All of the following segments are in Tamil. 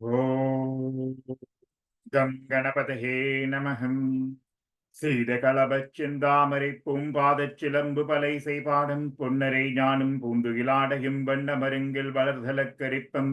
ॐ गङ्गणपतये नमः। செய்த களபச் செந்தாமரை பூம்பாதச் சிலம்பு பலை செய்பாடும் பொன்னரை ஞானும் பூந்துகிலாடையும் வண்ணமருங்கில் வளர்தலக் கரிப்பம்.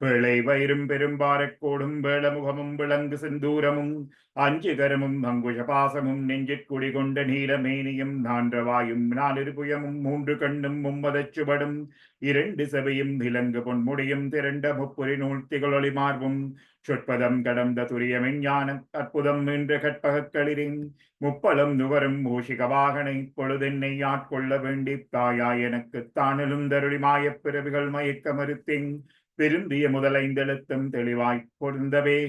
பிழை வயிறும் பெரும்பாரக்கோடும் வேளமுகமும் விளங்கு செந்தூரமும். அஞ்சுகரமும் அங்குஷ பாசமும் நெஞ்சிற் குடிகொண்ட நீலமேனியும் நான்றவாயும் நாலிரு புயமும் மூன்று கண்ணும் மும்மதச் சுவடும். இரண்டு செவையும் இலங்கு பொன்முடியும் திரண்ட முப்புரி நூல் திகழொளி மார்பும் சொற்பதம் கடந்த துரிய மெஞ்ஞான அற்புதம் என்ற கற்பகக்களிரின் முப்பலம் நுகரும் மூஷிக வாகனை பொழுதென்னை ஆட்கொள்ள வேண்டி தாயா எனக்கு தானிலும் தருளி மாயப் பிறவிகள் மயக்க மறுத்தேன். பெருந்திய முதலைந்தெழுத்தும் தெளிவாய் பொருந்தவே.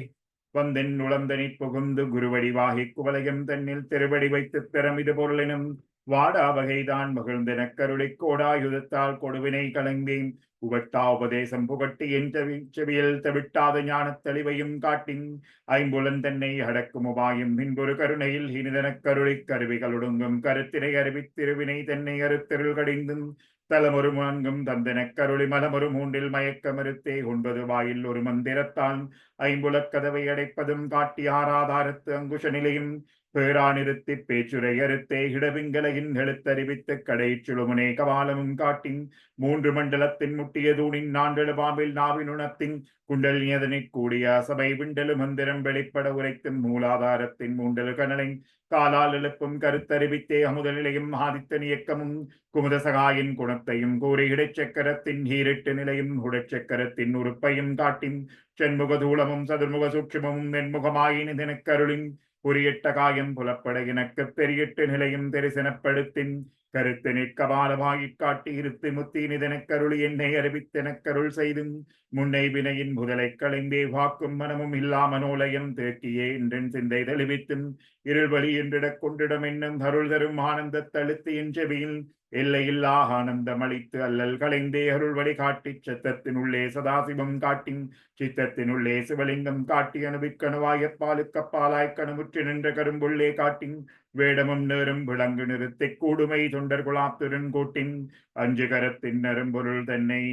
வந்தென் உளந்தனிற் புகுந்து குருவடிவாகி குவலயம் தன்னில் திருவடி வைத்து திறமிது பொருளினும் வாடா வகைதான் மகிழ்ந்தெனக் கருளை கோடாயுதத்தால் கொடுவினை கலந்தேன். புகட்டா உபதேசம் புகட்டி என் செவி செவியில் தவிட்டாத ஞானத் தெளிவையும் காட்டின். ஐம்புலன் தன்னை அடக்கும் உபாயும் பின்பொரு கருணையில் இனிதனக் கருளிக் ஒடுங்கும். கருத்தினை அறிவித் திருவினை தன்னை அறுத்திருள் கடிந்தும். தலமொரு நான்கும் தந்தனக் கருளி மலமொரு மூன்றில் மயக்க மறுத்தே ஒன்பது வாயில் ஒரு மந்திரத்தான். ஐம்புலக் கதவை அடைப்பதும் காட்டி ஆராதாரத்து அங்குஷ நிலையும் பேரா நிறுத்தி பேச்சுரை அறுத்தே இடவிங்கலையின் எழுத்தறிவித்து கடை சுழுமுனே கபாலமும் காட்டின் மூன்று மண்டலத்தின் முட்டிய தூணின் நான்கு பாம்பில் நாவின் உணத்தின் குண்டல் எதனைக் கூடிய அசபை விண்டலு மந்திரம் வெளிப்பட உரைக்கும் மூலாதாரத்தின் மூண்டலு கனலை காலால் எழுப்பும் கருத்தறிவித்தே அமுத நிலையும் ஆதித்தன் இயக்கமும் குமுதசகாயின் குண குணத்தையும் கூறி இடைச்சக்கரத்தின் ஈரிட்டு நிலையும் உடச்சக்கரத்தின் உறுப்பையும் காட்டின் செண்முக தூளமும் சதுர்முக சூட்சுமமும் வெண்முகமாயின் இதனக்கருளின் குறியிட்ட காயம் புலப்பட எனக்கு பெரியட்டு நிலையும் தெரிசனப்படுத்தின் கருத்து நிற்கபாலமாகிக் காட்டி இருத்து முத்தி நிதனக்கருளி என்னை அறிவித்தெனக்கருள் செய்தும் முன்னை வினையின் முதலை களைந்தே வாக்கும் மனமும் இல்லா மனோலயம் தேக்கியே என்றன் சிந்தை தெளிவித்தும் இருள்வழி என்றிடக் கொண்டிடம் என்னும் அருள் தரும் ஆனந்த தழுத்து என் செவியில் எல்லையில்லா ஆனந்தம் அளித்து அல்லல் களைந்தே அருள்வழி காட்டிச் சத்தத்தினுள்ளே சதாசிவம் காட்டின் சித்தத்தினுள்ளே சிவலிங்கம் காட்டி அணுவிக்கணுவாய பாலுக்கப்பாலாய் கணுமுற்று நின்ற கரும்புள்ளே காட்டின் வேடமும் நேரும் விளங்கு நிறுத்திக் கூடுமை தொண்டர் குலாத்திரன் கூட்டின் அஞ்சு கரத்தின் நெரும்பொருள் தன்னை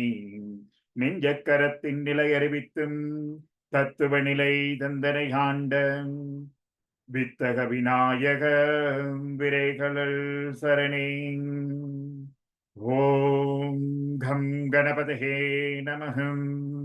நெஞ்சக்கரத்தின் நிலை அறிவித்தும் தத்துவ நிலை தந்தனை ஆண்ட வித்தக விநாயக விரைகளல் சரணே. ஓம் கம் கணபதே நமகம்